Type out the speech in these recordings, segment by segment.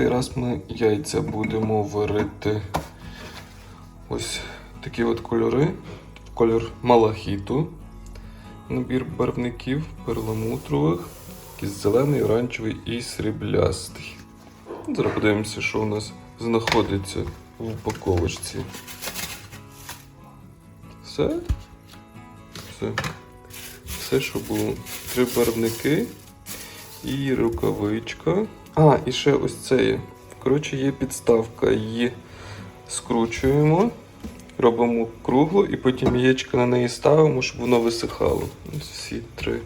цей раз ми яйця будемо варити ось такі от кольори. Колір малахіту. Набір барвників перламутрових, якийсь зелений, оранжевий і сріблястий. Зараз подивимося, що у нас знаходиться в упаковочці. Все? Все. Все, що було. Три барвники і рукавичка. А, і ще ось це є. Коротше, є підставка. Її скручуємо, робимо круглу і потім яєчко на неї ставимо, щоб воно висихало. Ось всі три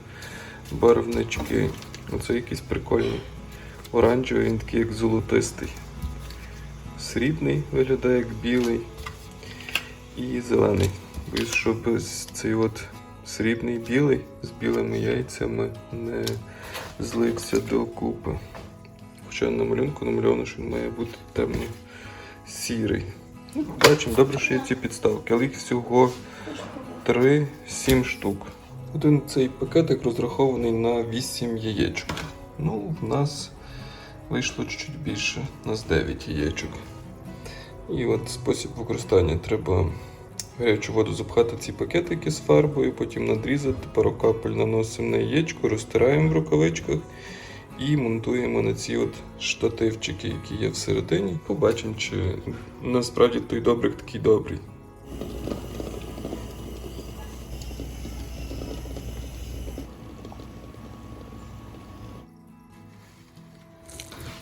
барвнички. Оце якийсь прикольний. Оранжевий, він такий як золотистий. Срібний виглядає як білий. І зелений. Боюсь, щоб цей от срібний білий з білими яйцями не злився докупи. Хоча на малюнку намальовано, що він має бути темно-сірий. Ну, побачимо, добре, що є ці підставки, але їх всього 3-7 штук. Один цей пакетик розрахований на 8 яєчок. Ну, в нас вийшло чуть більше, у нас 9 яєчок. І от спосіб використання треба гарячу воду запхати ці пакетики з фарбою, потім надрізати, пару капель наносимо на яєчко, розтираємо в рукавичках і монтуємо на ці от штативчики, які є всередині. Побачимо, чи насправді той добрик такий добрий.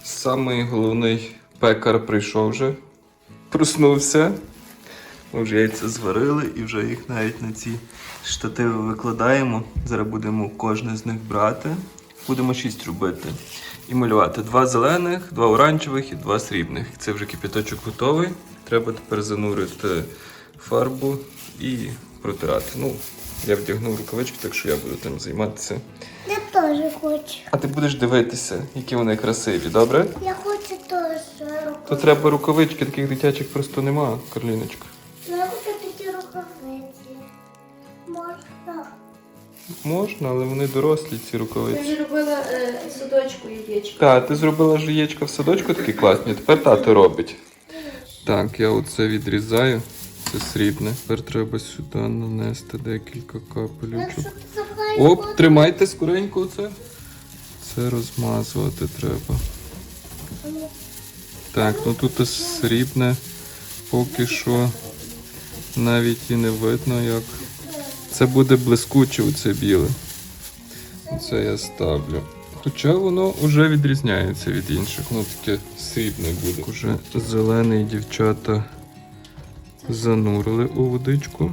Самий головний пекар прийшов вже, проснувся. Ми вже яйця зварили і вже їх навіть на ці штативи викладаємо. Зараз будемо кожне з них брати. Будемо шість робити. І малювати. Два зелених, два оранжевих і два срібних. Це вже кипяточок готовий. Треба тепер занурити фарбу і протирати. Ну, я вдягнув рукавички, так що я буду тим займатися. Я теж хочу. А ти будеш дивитися, які вони красиві, добре? Я хочу теж. То треба рукавички, таких дитячих просто нема, Карліночка. Можна, але вони дорослі, ці Я рукавиці. вже робила е, садочку яєчко. Так, ти зробила ж яєчка в садочку такі класні, тепер тато робить. Так, я оце відрізаю. Це срібне. Тепер треба сюди нанести декілька капелючок. Оп, тримайте скоренько оце. Це розмазувати треба. Так, ну тут срібне поки що навіть і не видно як. Це буде блискуче оце біле. Це я ставлю. Хоча воно вже відрізняється від інших, ну таке срібне буде. Уже зелений дівчата занурили у водичку.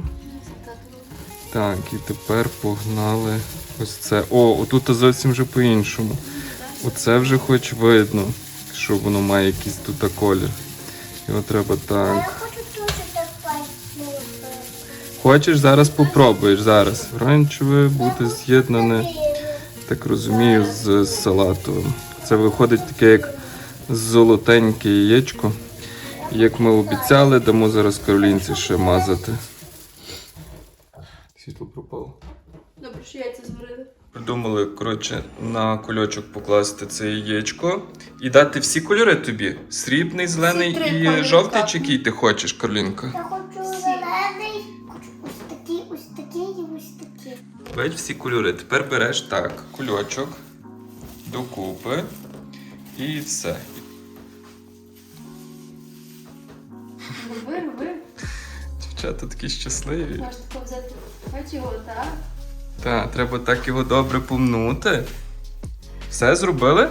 Так, і тепер погнали ось це. О, отут зовсім вже по-іншому. Оце вже хоч видно, що воно має якийсь тут колір. Його треба так. Хочеш, зараз попробуєш зараз. Оранжеве буде з'єднане, так розумію, з салатовим. Це виходить таке як золотеньке яєчко. Як ми обіцяли, дамо зараз Каролінці ще мазати. Світло пропало. Добре, що яйця зварили. Придумали, коротше, на кульочок покласти це яєчко і дати всі кольори тобі: срібний, зелений і жовтий, чи який ти хочеш, Карлінка? Такий. Всі кольори. Тепер береш так, кульочок докупи і все. Роби, роби. Дівчата такі щасливі. Можна тако взяти. Хоч його, так? Так, треба так його добре помнути. Все зробили?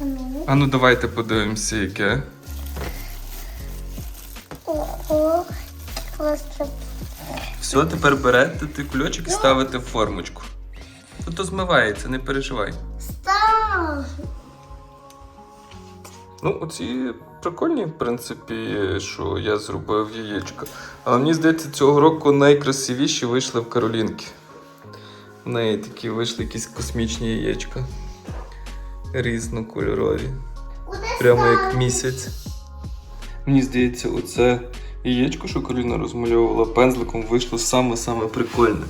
Ну, А ну давайте подивимося, яке. Все, тепер берете ти кульочок і ставите в формочку. Тут змивається, не переживай. став. Ну, оці прикольні, в принципі, що я зробив яєчка. Але мені здається, цього року найкрасивіші вийшли в Каролінки. В неї такі вийшли якісь космічні яєчка. Різнокольорові. Прямо як місяць. Мені здається, оце яєчко, що Кароліна розмальовувала пензликом, вийшло саме-саме прикольне.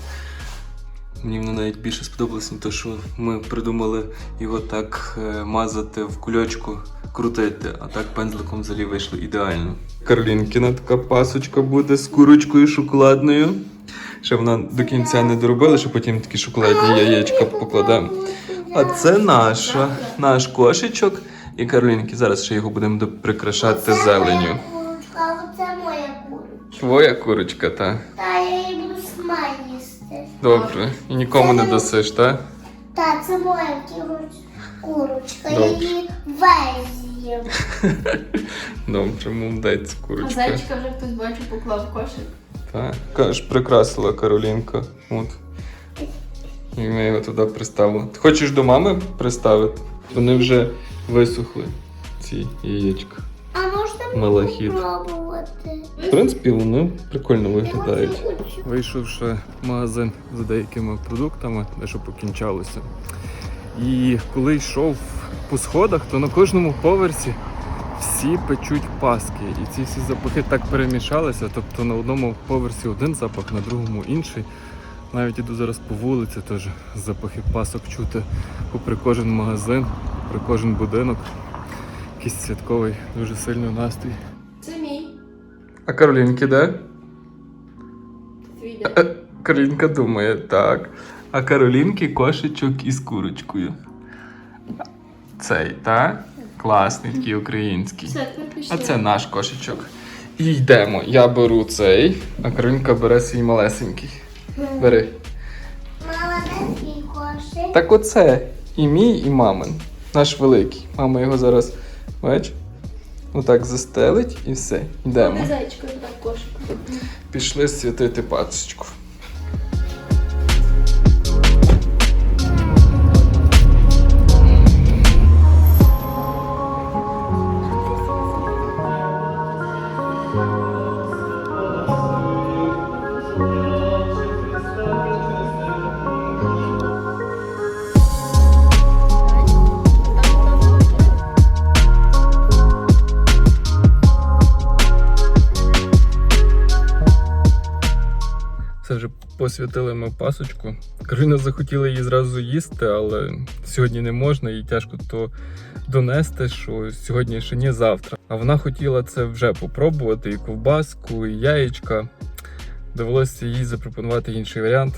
Мені воно навіть більше сподобалось, не те, що ми придумали його так е, мазати в кульочку, крутити, а так пензликом взагалі вийшло ідеально. Карлінкіна така пасочка буде з курочкою шоколадною. Ще вона до кінця не доробила, що потім такі шоколадні яєчка покладемо. А це наша, наш кошечок. І Каролінки, зараз ще його будемо прикрашати зеленю. Твоя курочка, та. Та я її буду сама їсти. Добре. І нікому не досиш, так? Та, це моя курочка. Курочка, я Добре. її весь з'їм. Добре, молодець, А курочка. зайчика вже хтось бачу поклав в кошик. Так, кажеш, прикрасила Каролінка. От. І ми його туди приставили. Ти хочеш до мами приставити? Вони вже висохли, ці яєчка. Малахіт. В принципі, вони прикольно виглядають. Вийшовши в магазин за деякими продуктами, дещо покінчалося. І коли йшов по сходах, то на кожному поверсі всі печуть паски. І ці всі запахи так перемішалися. Тобто на одному поверсі один запах, на другому інший. Навіть іду зараз по вулиці, теж запахи пасок чути попри кожен магазин, попри кожен будинок. Якийсь святковий, дуже сильний настрій. Це мій. А Каролінки де? Твій де. Каролінка думає, так. А Каролінки кошечок із курочкою. Цей, так? Класний, такий український. Все. А це наш кошечок. І йдемо. Я беру цей, а Каролінка бере свій малесенький. Бери. Маленький кошик. Так оце. І мій, і мамин. Наш великий. Мама його зараз, бач, отак застелить і все. Йдемо. Де зайчика кошик. Пішли святити пасочку. Посвятили ми пасочку. Кароліна захотіла її зразу їсти, але сьогодні не можна, їй тяжко то донести, що сьогодні ще не завтра. А вона хотіла це вже попробувати: і ковбаску, і яєчка. Довелося їй запропонувати інший варіант.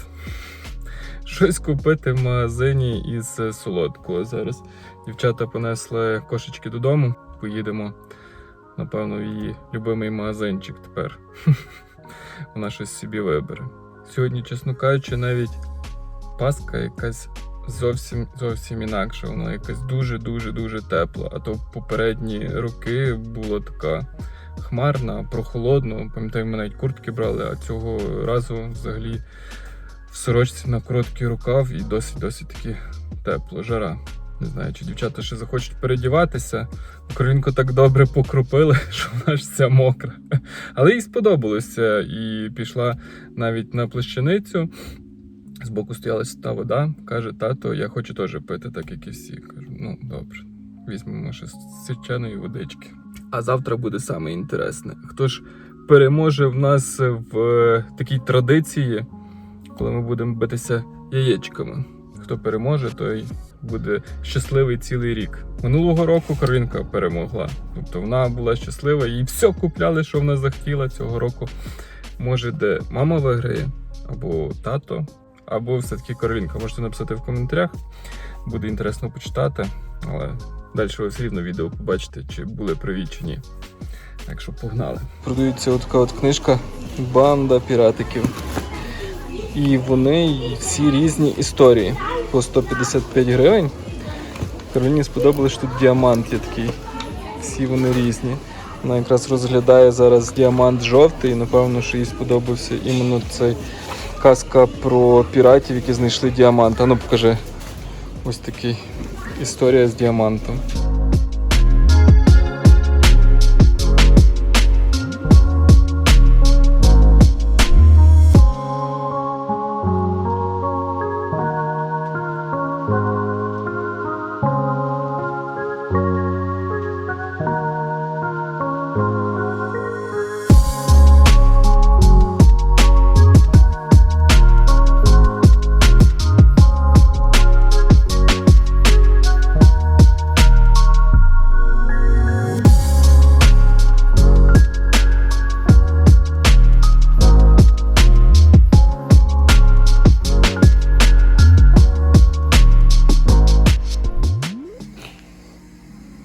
Щось купити в магазині із солодкого. Зараз дівчата понесли кошечки додому. Поїдемо, напевно, в її любимий магазинчик тепер. Вона щось собі вибере. Сьогодні, чесно кажучи, навіть паска якась зовсім зовсім інакша. Вона якась дуже дуже тепла. А то попередні роки була така хмарна, прохолодно. Пам'ятаю, ми навіть куртки брали, а цього разу взагалі в сорочці на короткий рукав і досить досить таки тепло, жара. Не знаю, чи дівчата ще захочуть передіватися. Українку так добре покропили, що вона ж вся мокра. Але їй сподобалося і пішла навіть на плащаницю. Збоку стояла та вода. Каже, тато, я хочу теж пити, так як і всі. Кажу, ну добре, візьмемо ще з січеної водички. А завтра буде саме інтересне. Хто ж переможе в нас в е, такій традиції, коли ми будемо битися яєчками? Хто переможе, той буде щасливий цілий рік. Минулого року Каролінка перемогла. Тобто вона була щаслива, їй все купляли, що вона захотіла цього року. Може, де мама виграє, або тато, або все-таки Каролінка. Можете написати в коментарях. Буде інтересно почитати, але далі ви все рівно відео побачите, чи були праві чи ні. Так погнали. Продається така от книжка Банда піратиків. І вони всі різні історії по 155 гривень. Кароліні сподобалось, що тут діамант є такий. Всі вони різні. Вона якраз розглядає зараз діамант жовтий. Напевно, що їй сподобався іменно цей казка про піратів, які знайшли діамант. А ну покажи. Ось такий історія з діамантом.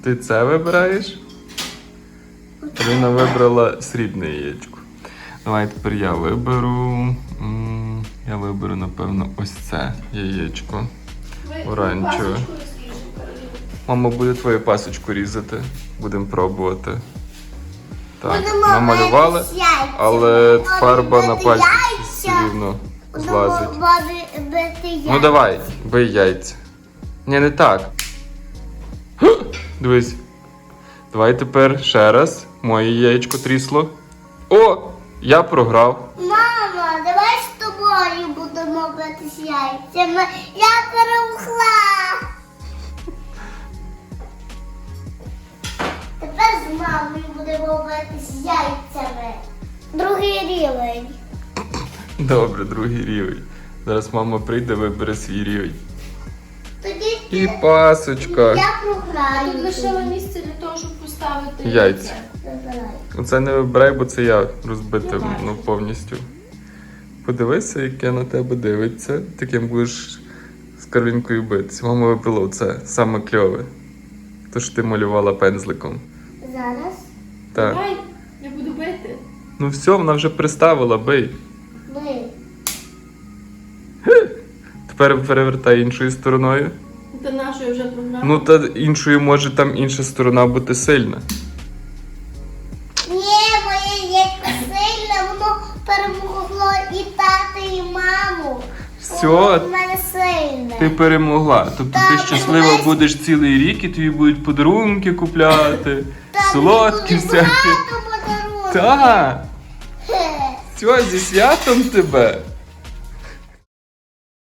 Ти це вибираєш? Аліна вибрала срібне яєчко. Давай тепер я виберу. Я виберу, напевно, ось це яєчко. Оранжеве. Мама буде твою пасочку різати. Будемо пробувати. Так, намалювали, але фарба на пальці все рівно злазить. Ну давай, бий яйця. Ні, не так. Дивись. Давай тепер ще раз. Моє яєчко трісло. О! Я програв. Мама, давай з тобою будемо бити з яйцями. Я перемогла. Тепер з мамою будемо бити з яйцями. Другий рівень. Добре, другий рівень. Зараз мама прийде, вибере свій рівень. І пасочка. я програю. тут місце для того, щоб поставити Яйця. Вибирай. Оце не вибирай, бо це я розбитим Ну, повністю. Подивися, яке на тебе дивиться. Таким будеш з Каролінкою битися. Мама вибрала оце, саме кльове. То, що ти малювала пензликом. Зараз Так. Давай, я буду бити. Ну все, вона вже приставила, бий. ми. Тепер перевертай іншою стороною. Та вже програла. Ну та іншою може там інша сторона бути сильна. Ні, моє яйко сильне, воно перемогло і тата, і маму. Все, мене сильне. ти перемогла. Тобто ти Так, щаслива дивись. будеш цілий рік і тобі будуть подарунки купляти, солодкі мені буде всякі. багато подарунків. Так, Хе. все, зі святом тебе.